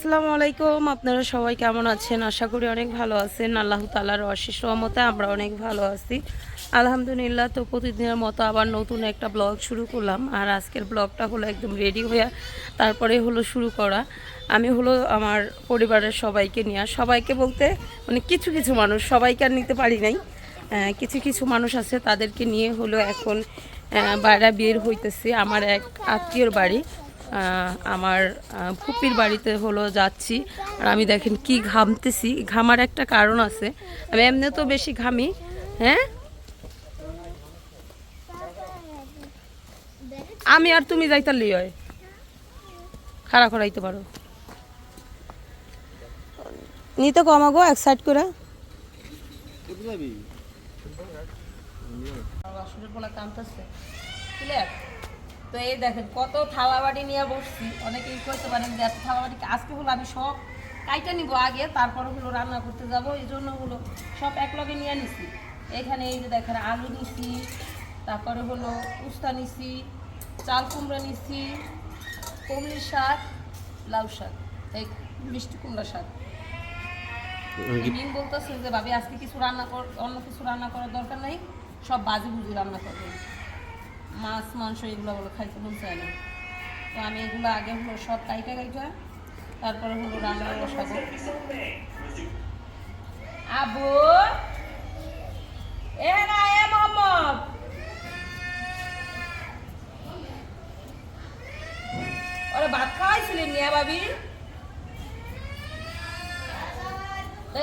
আসসালামু আলাইকুম। আপনারা সবাই কেমন আছেন? আশা করি অনেক ভালো আছেন। আল্লাহ তালার অশেষ রহমতে আমরা অনেক ভালো আছি। আলহামদুলিল্লাহ, তো প্রতিদিনের মতো আবার নতুন একটা ব্লগ শুরু করলাম। আর আজকের ব্লগটা হলো একদম রেডি হয়ে তারপরে হলো শুরু করা। আমি হলো আমার পরিবারের সবাইকে নিয়ে। সবাইকে বলতে মানে কিছু কিছু মানুষ, সবাইকে আর নিতে পারি নাই। কিছু কিছু মানুষ আছে, তাদেরকে নিয়ে হলো এখন বাইরে বের হইতেছি। আমার এক আত্মীয়র বাড়ি। আমার ফুপির বাড়িতে হলো যাচ্ছি। আর আমি দেখেন কি ঘামতেছি। ঘামার একটা কারণ আছে। আমি এমনি তো বেশি ঘামি হ্যাঁ? আমি আর তুমি যাইতে লিয় খাড়া করাইতে পারো। নিতে কমাগো এক সাইড করে। কামতেছে ক্লিয়ার? তো এই দেখেন কত থালা বাটি নিয়ে বসছি। অনেকেই করতে পারেন যে এত থালা বাটি আজকে হলো আমি সব কাইটা নিব আগে তারপরে হলো রান্না করতে যাব। এই জন্য হলো সব এক লগে নিয়ে নিছি। এখানে এই যে দেখেন আলু নিছি তারপরে হলো উস্তা নিছি চাল কুমড়া নিছি কমলি শাক লাউ শাক এই মিষ্টি কুমড়া শাক। মিম বলতেছে যে ভাবি আজকে কিছু রান্না কর অন্য কিছু রান্না করার দরকার নেই সব বাজি বুঝি রান্না করবে। মাছ, মাংস এগুলো বলে খাইতে মন চায় না। তো আমি এগুলো আগে হলো সব কাইটা কাইটা তারপরে হলো রান্না বসাবো। আবু! এ না, এ ওরা ভাত খাওয়াইছিলেন নিয়া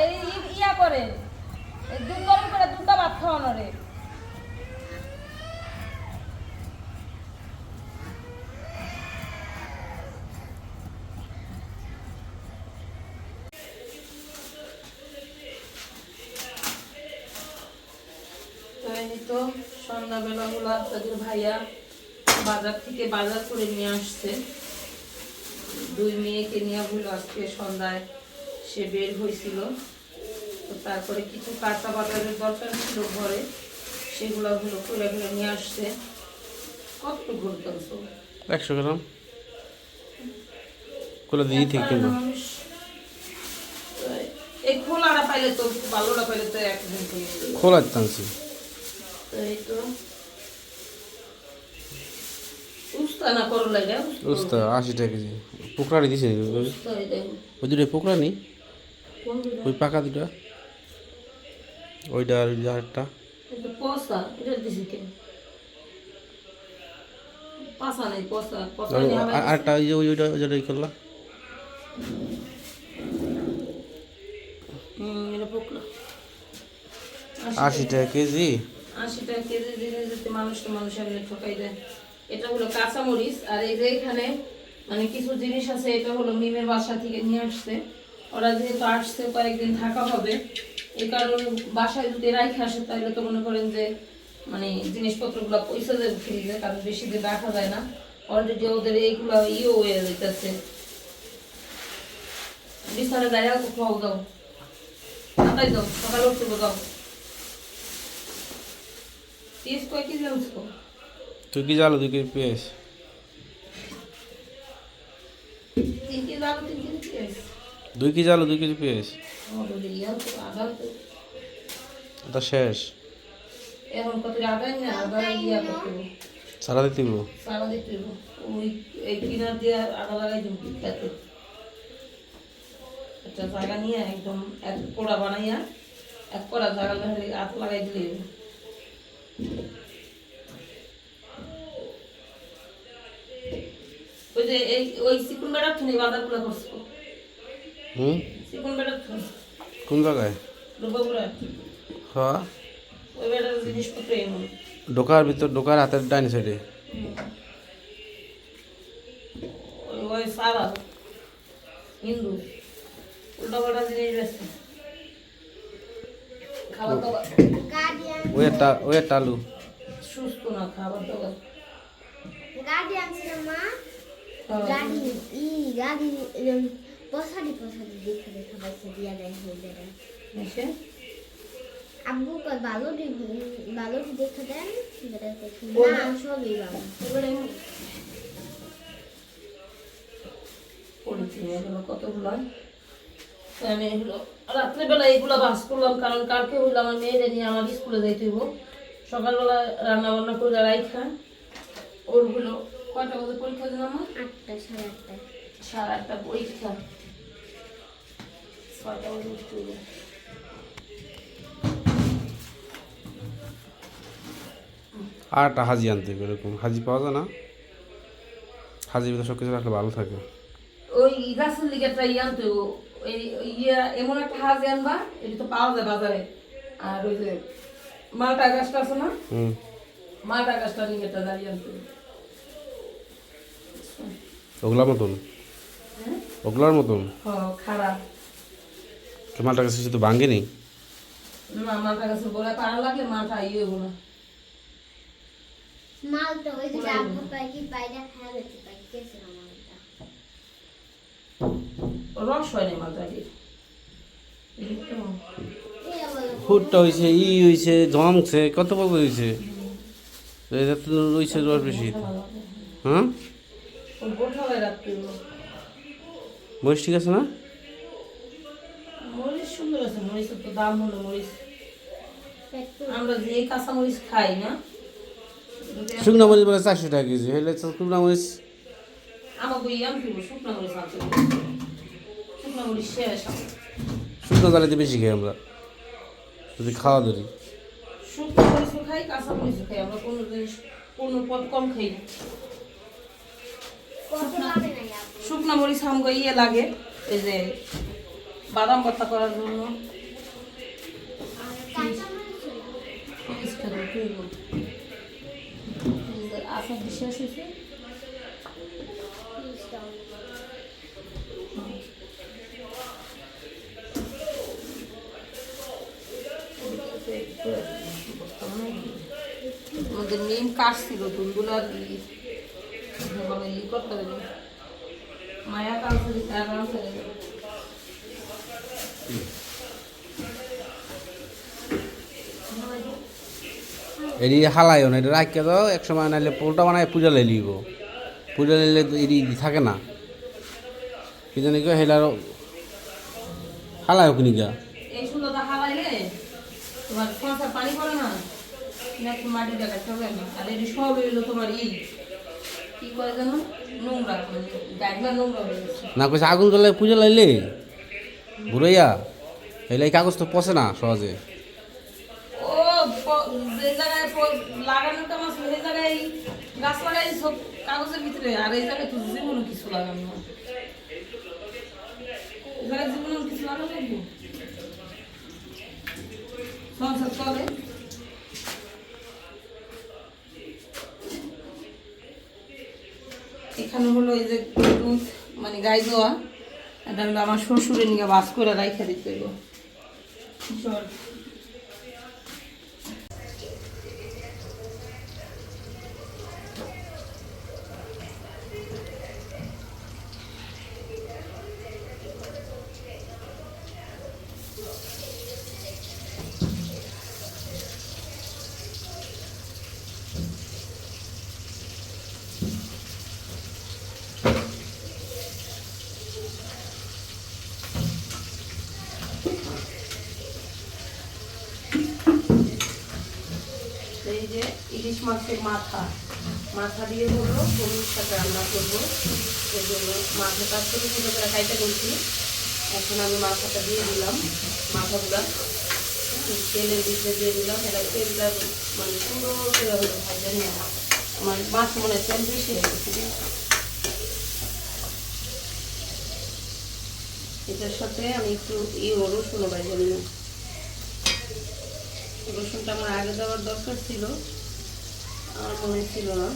এই ইয়া করে দুধ গরম করে দুধটা ভাত খাওয়ানো রে তো এই তো সন্ধ্যাবেলা হলো আপনাদের ভাইয়া বাজার থেকে বাজার করে নিয়ে আসছে। দুই মেয়েকে নিয়ে হলো আজকে সন্ধ্যায় সে বের হয়েছিল। তো তারপরে কিছু কাঁচা বাজারের দরকার ছিল ঘরে সেগুলো হলো করে করে নিয়ে আসছে। কত ঘুরতাম একশো গ্রাম। কোলা দিয়ে ঠিক কিনবো। এই খোলাটা পাইলে তো ভালোটা পাইলে তো একদিন খোলা টানছি। এই তো। উস্তা না করলাই উস্তা। আশি টাকা কেজি। পোকরানি দিছে উস্তা ওই দুটো পোকরানি? ওই পাকা দুটা? ওইটা আর আরেকটা। এটা দিছি পাসা নাই আরেকটা ওই ওইটা করলা। হুম, এটা পোকলা আশি টাকা কেজি। আশি টাকা কেজি দিলে যদি মানুষকে মানুষ এমনি ঠকাই দেয়, এটা হলো কাঁচামরিচ। আর এই যে এখানে মানে কিছু জিনিস আছে, এটা হলো মিমের বাসা থেকে নিয়ে আসছে। ওরা যেহেতু আসছে, কয়েকদিন থাকা হবে। এই কারণে বাসায় যদি রাখে আসে, তাহলে তো মনে করেন যে মানে জিনিসপত্রগুলো পয়সা দেবে ফ্রিজে কারণ বেশি দিন রাখা যায় না। অলরেডি ওদের এইগুলো ইয়ে হয়ে যেতেছে বিস্তারে গাড়ি খাওয়া দাও তাই দাও সকালে উঠতে দাও तीस को किस उसको তুই কি জানো দুই কেজি পেঁয়াজ तीन की दाल तीन की पेस দুই কেজি আলু দুই কেজি পেঁয়াজ और लिया तो आधा तो তা শেষ এখন কত আধা না আধা দিয়া করতে সারা দিতে দিব সারা দিতে ওই এই কিনার দিয়ে আধা লাগাই দিন খেতে একটা জায়গা নিয়ে একদম এক কোড়া বানাইয়া এক কোড়া জায়গা লাগাই হাত লাগাই দিলে ওই যে এই ওই চিকুন বেড়ার থুনি বাঁধাগুলো করছ হুম? চিকুন বেড়ার থুনি। কোন জায়গায়? রূপগুলো হ্যাঁ। ওই বেড়ার জিনিসপত্র এমন ডোকার ভিতর ডোকার হাতের ডাইনি সাইডে। ওই সারা হিন্দু। উল্টা পাল্টা জিনিস খাবার ওই একটা আলু। সুস্থ না খাবার দাবার। গাড়ি আনছিল মা। গাড়ি ই গাড়ি এরম পছাদি পছাদি দেখে দেখে বাইসে দিয়া দেয় হয়ে যায়। আব্বু কয় বালুটি বালুটি দেখে দেন না সবই বাবা এবারে ওর পলিথিন এগুলো কতগুলো আমি এগুলো রাত্রেবেলা এগুলো বাস করলাম কারণ কালকে হইল আমার মেয়েদের নিয়ে আমার স্কুলে যাইতে হইব। সকালবেলা রান্না বান্না করে রাইখা ওরগুলো কয়টা বাজে পরীক্ষা দিন আমার? আটটা সাড়ে আটটা। সাড়ে আটটা পরীক্ষা। ছয়টা বাজে উঠতে হইব। আর একটা হাজি আনতে হবে এরকম। হাজি পাওয়া যায় না। হাজির ভিতরে সব কিছু রাখলে ভালো থাকে। ওই গাছের লিগে একটা ইয়ে আনতে এই ইয়া এমন একটা হাজ আনবা এটা তো পাওয়া যায় বাজারে। আর ওই যে মালটা গাছটা আছে না? হুম। মালটা গাছটা নিয়ে একটা দাঁড়িয়ে আনতে। ওগুলার মতন? হ্যাঁ? ওগুলার মতন? হ, খারাপ মালটা কাছে শুধু ভাঙ্গেনি না মালটা গাছের গোড়ায় পাড়া লাগলে মালটা ইয়ে হইব না মালটা ওই যে বাইরে খাওয়া যেতে পাই কেসে মালটা রস হয় না ফুটটা হয়েছে ই হয়েছে জমছে কত বড় হয়েছে রয়েছে রস বেশি। হ্যাঁ? ঠিক আছে না? মরিচ সুন্দর আছে মরিচের তো দাম হলো মরিচ। আমরা যে কাঁচা মরিচ খাই না শুকনো মরিচ বলে চারশো টাকা কেজি হলে শুকনো মরিচ আমাকে ইয়াম শুকনো মরিচ আনতে। শুকনো মরিচ জালিতে বেশি খাই আমরা। যদি খাওয়া ধরি। শুকনো মরিচও খাই কাঁচা মরিচও খাই। আমরা কোনো জিনিস কোনো পদ কম খাই না। শুকনো মরিচ আমাকে ইয়ে লাগে এই যে বাদাম ভর্তা করার জন্য। মরিচ দিয়ে শেষ হয়েছে আমাদের নিম কাটছিল তুলগুলো আর ই ই করতে হবে মায়া কালছে আরামসে এটি হালাইও না এটা রাখিয়ে দাও, এক সময় নাইলে পোলটা বানায় পূজা লাই লিব। পূজা লাইলে এটি থাকে না। কি জানি কেউ হেলার হালাইও কিনি তোমার সংসার পানি পড়ে না? নাকি মাটি দেখা চলে না। আর এটি সব এলো তোমার ই কি করে যেন? নোংরা গাড়িটা নোংরা হয়ে গেছে। না কইছে আগুন জ্বলে পুজো লাইলে? ঘুরাইয়া হেলে এই কাগজ তো পচে না সহজে। ও যে জায়গায় লাগানোর কাম সেই জায়গায় গাছ লাগাই সব কাগজের ভিতরে। আর এই জায়গায় তো জীবনে কিছু লাগানো না। এই জায়গায় জীবনে কিছু লাগানো সংসার চলে এখানে হলো এই যে দুধ মানে গাই দেওয়া। এটা হলো আমার শ্বশুরে নিয়ে বাস করে রাইখা দিতে যে ইলিশ মাছের মাথা। মাথা দিয়ে হলো গরুর সাথে রান্না করব। এই জন্য মাথাটা ছোটো ছোটো করে কাইটা করছি। এখন আমি মাথাটা দিয়ে দিলাম। মাথাগুলা তেলের ভিতরে দিয়ে দিলাম। এটা তেলটা মানে সুন্দর করে হলো ভাজা নিয়ে আমার মাছ মনে তেল বেশি হয়ে গেছে এটার সাথে আমি একটু ই রসুন ভাজা নিলাম। রসুনটা আমার আগে দেওয়ার দরকার ছিল। আমার মনে ছিল না।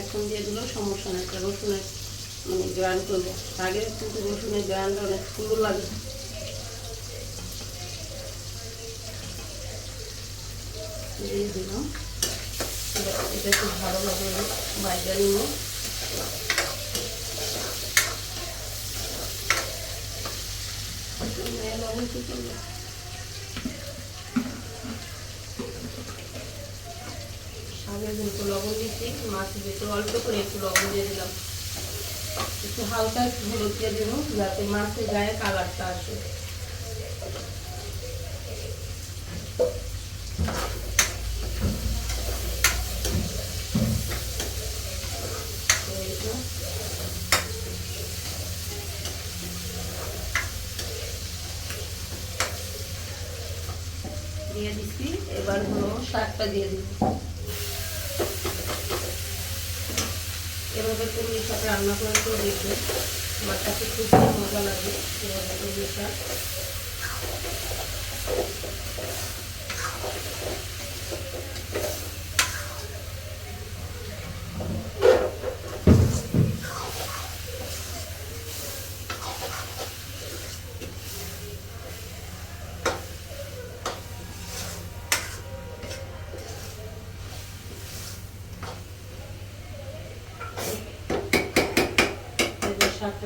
এখন যেগুলো সমস্যা না একটা রসুনের মানে গ্রান্ড করব। আগে কিন্তু রসুনের গ্রান্ড অনেক সুন্দর লাগে। দিয়ে দিলাম। এটা খুব ভালোভাবে বাইরে নিব। আগে একটু লবণ দিচ্ছি, মাছ ভিতরে অল্প করে একটু লবণ দিয়ে দিলাম। একটু হালকা হলুদ দিয়ে দেবো, যাতে মাছের গায়ে কালারটা আসে। দিয়ে দিচ্ছি। এবার হলো শাকটা দিয়ে দিব এভাবে কুমড়ি শাক রান্না করে তো দেখবে। আমার কাছে খুব মজা লাগে এভাবে কুমড়ি শাক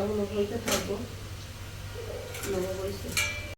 যে শাকটা থাকব?